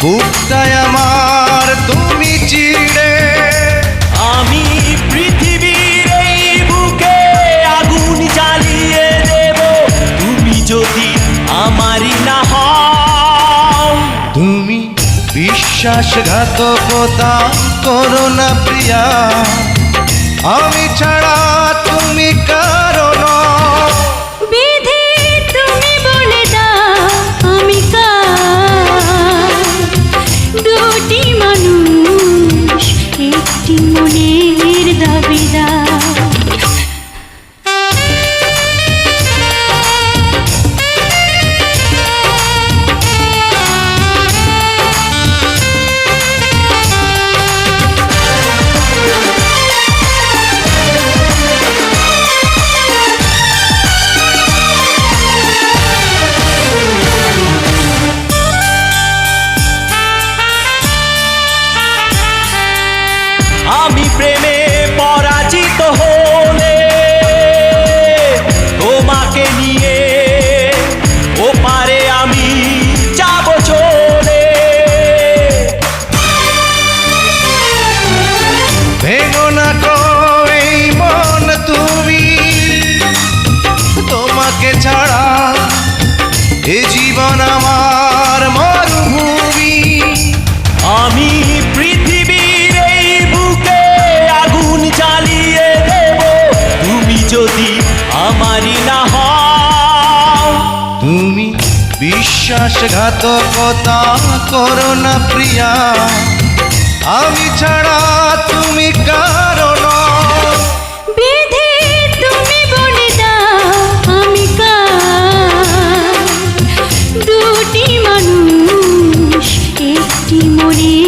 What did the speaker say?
বুকটায় আমার তুমি চিড়ে। আমি পৃথিবীর এই বুকে আগুন জ্বালিয়ে দেব। তুমি যদি আমারই না হও। তুমি বিশ্বাসঘাতকতা করো না প্রিয়া। আমি ছাড়া প্রেমে বিশ্বাসঘাতকতা করো না প্রিয়া। আমি ছাড়া তুমি কারণ। দুটি মানুষ একটি মনের